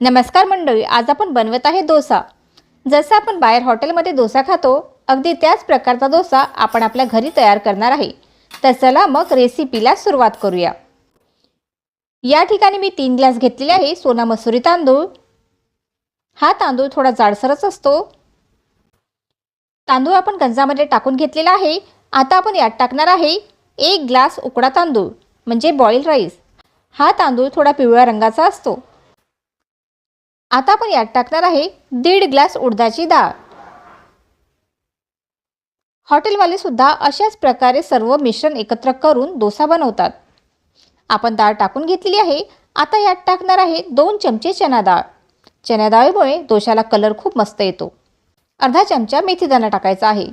नमस्कार मंडळी आज आपण बनवत आहे डोसा. जसं आपण बाहेर हॉटेलमध्ये डोसा खातो अगदी त्याच प्रकारचा डोसा आपण आपल्या घरी तयार करणार आहे. तर चला मग रेसिपीला सुरुवात करूया. या ठिकाणी मी तीन ग्लास घेतलेले आहे सोना मसुरी तांदूळ. हा तांदूळ थोडा जाडसरच असतो. तांदूळ आपण गंजामध्ये टाकून घेतलेला आहे. आता आपण यात टाकणार आहे एक ग्लास उकडा तांदूळ म्हणजे बॉईल राईस हा तांदूळ थोडा पिवळ्या रंगाचा असतो. आता आपण यात टाकणार आहे दीड ग्लास उडदाची डाळ. हॉटेलवाले सुद्धा अशाच प्रकारे सर्व मिश्रण एकत्र करून डोसा बनवतात. आपण डाळ टाकून घेतलेली आहे. आता यात टाकणार आहे दोन चमचे चना डाळ. चना डाळीमुळे डोशाला कलर खूप मस्त येतो. अर्धा चमचा मेथीदाणा टाकायचा आहे.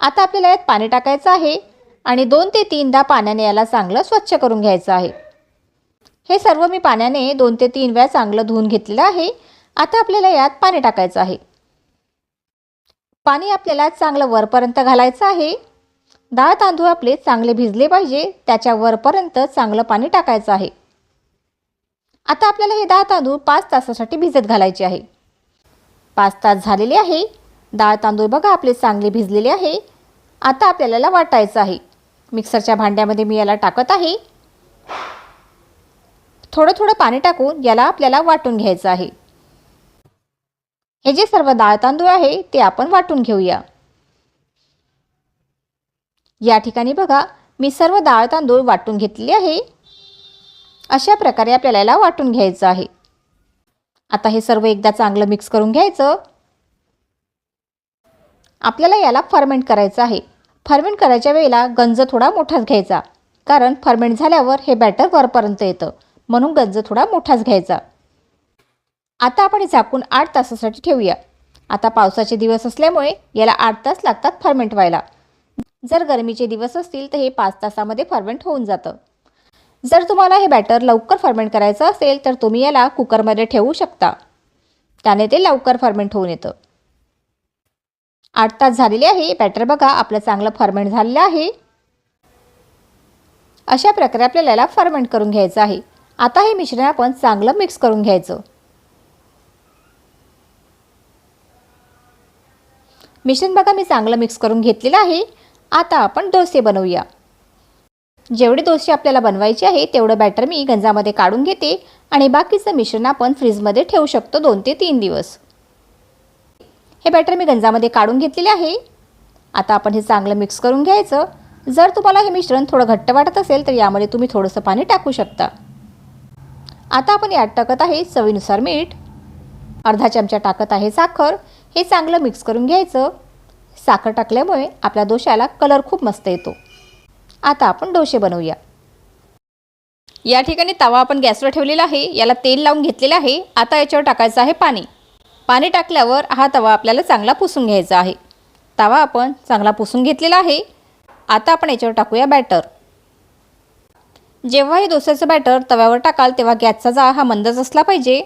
आता आपल्याला यात पाणी टाकायचं आहे आणि दोन ते तीनदा पाण्याने याला चांगलं स्वच्छ करून घ्यायचं आहे. हे सर्व मी पाण्याने दोन ते तीन वेळा चांगलं धुवून घेतलेलं आहे. आता आपल्याला यात पाणी टाकायचं आहे. पाणी आपल्याला चांगलं वरपर्यंत घालायचं आहे. डाळ तांदूळ आपले चांगले भिजले पाहिजे त्याच्या वरपर्यंत चांगलं पाणी टाकायचं आहे. आता आपल्याला हे डाळ तांदूळ पाच तासासाठी भिजत घालायचे आहे. पाच तास झालेले आहे. डाळ तांदूळ बघा आपले चांगले भिजलेले आहे. आता आपल्याला वाटायचं आहे. मिक्सरच्या भांड्यामध्ये मी याला टाकत आहे. थोडं थोडं पाणी टाकून याला आपल्याला वाटून घ्यायचं आहे. हे जे सर्व डाळ तांदूळ आहे ते आपण वाटून घेऊया. या ठिकाणी बघा मी सर्व डाळ तांदूळ वाटून घेतले आहे. अशा प्रकारे आपल्याला याला वाटून घ्यायचं आहे. आता हे सर्व एकदा चांगलं मिक्स करून घ्यायचं. आपल्याला याला फर्मेंट करायचं आहे. फर्मेंट करायच्या वेळेला गंज थोडा मोठाच घ्यायचा. कारण फर्मेंट झाल्यावर हे बॅटर वरपर्यंत येतं. म्हणून गंज थोडा मोठाच घ्यायचा. आता आपण हे झाकून आठ तासासाठी ठेवूया. आता पावसाचे दिवस असल्यामुळे याला आठ तास लागतात फर्मेंट व्हायला. जर गरमीचे दिवस असतील तर हे पाच तासामध्ये फर्मेंट होऊन जातं. जर तुम्हाला हे बॅटर लवकर फर्मेंट करायचं असेल तर तुम्ही याला कुकरमध्ये ठेवू शकता. त्याने ते लवकर फर्मेंट होऊन येतं. आठ तास झालेले आहे. बॅटर बघा आपलं चांगलं फर्मेंट झालेलं आहे. अशा प्रकारे आपल्याला याला फर्मेंट करून घ्यायचं आहे. आता हे मिश्रण आपण चांगलं मिक्स करून घ्यायचं. मिश्रण बघा मी चांगलं मिक्स करून घेतलेलं आहे. आता आपण डोसे बनवूया. जेवढे डोसे आपल्याला बनवायचे आहे तेवढं बॅटर मी गंजामध्ये काढून घेते आणि बाकीचं मिश्रण आपण फ्रीजमध्ये ठेवू शकतो दोन ते तीन दिवस. हे बॅटर मी गंजामध्ये काढून घेतलेले आहे. आता आपण हे चांगलं मिक्स करून घ्यायचं. जर तुम्हाला हे मिश्रण थोडं घट्ट वाटत असेल तर यामध्ये तुम्ही थोडंसं पाणी टाकू शकता. आता आपण यात टाकत आहे चवीनुसार मीठ. अर्धा चमचा टाकत आहे साखर. हे चांगलं मिक्स करून घ्यायचं. साखर टाकल्यामुळे आपल्या डोश्याला कलर खूप मस्त येतो. आता आपण डोसे बनवूया. या ठिकाणी तवा आपण गॅसवर ठेवलेला आहे. याला तेल लावून घेतलेलं आहे. आता याच्यावर टाकायचं आहे पाणी. पाणी टाकल्यावर हा तवा आपल्याला चांगला पुसून घ्यायचा आहे. तवा आपण चांगला पुसून घेतलेला आहे. आता आपण याच्यावर टाकूया बॅटर जेव्हा हे डोस्याचं बॅटर तव्यावर टाकाल तेव्हा गॅसचा जा हा मंदच असला पाहिजे.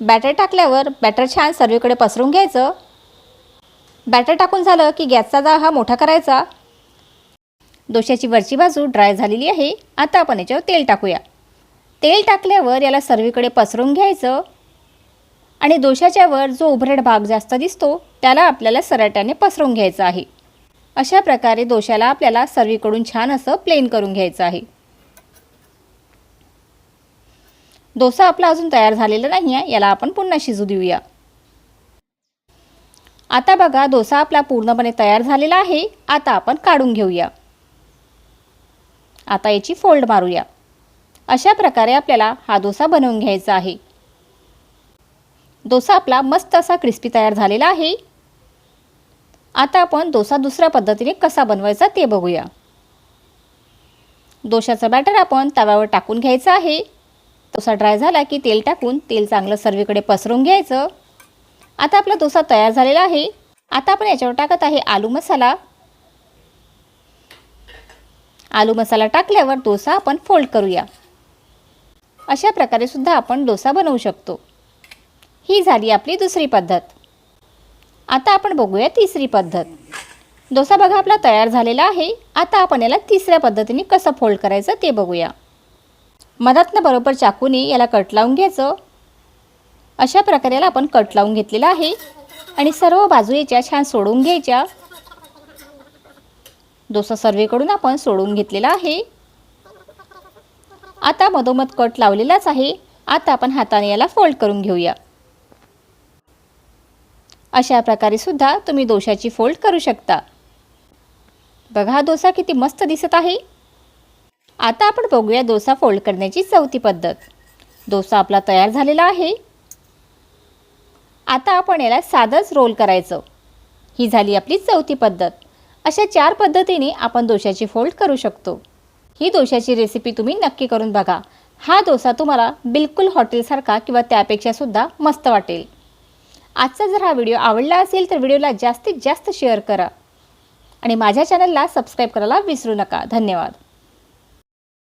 बॅटर टाकल्यावर बॅटर छान सर्वीकडे पसरून घ्यायचं. बॅटर टाकून झालं की गॅसचा जा हा मोठा करायचा. डोश्याची वरची बाजू ड्राय झालेली आहे. आता आपण याच्यावर तेल टाकूया. तेल टाकल्यावर याला सर्वीकडे पसरून घ्यायचं. आणि डोशाच्या वर जो उभरेड भाग जास्त दिसतो त्याला आपल्याला सराट्याने पसरून घ्यायचं आहे. अशा प्रकारे डोशाला आपल्याला सर्वीकडून छान असं प्लेन करून घ्यायचं आहे. डोसा आपला अजून तयार झालेला नाही आहे याला आपण पुन्हा शिजू देऊया. आता बघा डोसा आपला पूर्णपणे तयार झालेला आहे आता आपण काढून घेऊया. आता याची फोल्ड मारूया. अशा प्रकारे आपल्याला हा डोसा बनवून घ्यायचा आहे. डोसा आपला मस्त असा क्रिस्पी तयार झालेला आहे. आता आपण डोसा दुसऱ्या पद्धतीने कसा बनवायचा ते बघूया. डोशाचं बॅटर आपण तव्यावर टाकून घ्यायचं आहे. डोसा ड्राय झाला की तेल टाकून तेल चांगलं सर्वीकडे पसरून घ्यायचं. आता आपला डोसा तयार झालेला आहे. आता आपण याच्यावर टाकत आहे आलू मसाला. आलू मसाला टाकल्यावर डोसा आपण फोल्ड करूया. अशा प्रकारे सुद्धा आपण डोसा बनवू शकतो. ही झाली आपली दुसरी पद्धत. आता आपण बघूया तिसरी पद्धत. डोसा बघा आपला तयार झालेला आहे. आता आपण याला तिसऱ्या पद्धतीने कसं फोल्ड करायचं ते बघूया. मधातनं बरोबर चाकूने याला कट लावून घ्यायचं. अशा प्रकारे याला आपण कट लावून घेतलेला आहे. आणि सर्व बाजू याच्या छान सोडून घ्यायच्या डोसा सर्वेकडून आपण सोडून घेतलेला आहे. आता मधोमध कट लावलेलाच आहे. आता आपण हाताने याला फोल्ड करून घेऊया. अशा प्रकारे सुद्धा तुम्ही डोशाची फोल्ड करू शकता. बघा हा डोसा किती मस्त दिसत आहे. आता आपण बघूया डोसा फोल्ड करण्याची चौथी पद्धत. डोसा आपला तयार झालेला आहे. आता आपण याला साधंच रोल करायचं. ही झाली आपली चौथी पद्धत. अशा चार पद्धतीने आपण डोशाची फोल्ड करू शकतो. ही डोशाची रेसिपी तुम्ही नक्की करून बघा. हा डोसा तुम्हाला बिलकुल हॉटेलसारखा किंवा त्यापेक्षासुद्धा मस्त वाटेल. आजचा जर हा व्हिडिओ आवडला असेल तर व्हिडिओला जास्तीत जास्त शेअर करा. आणि माझ्या चॅनलला सबस्क्राईब करायला विसरू नका. धन्यवाद.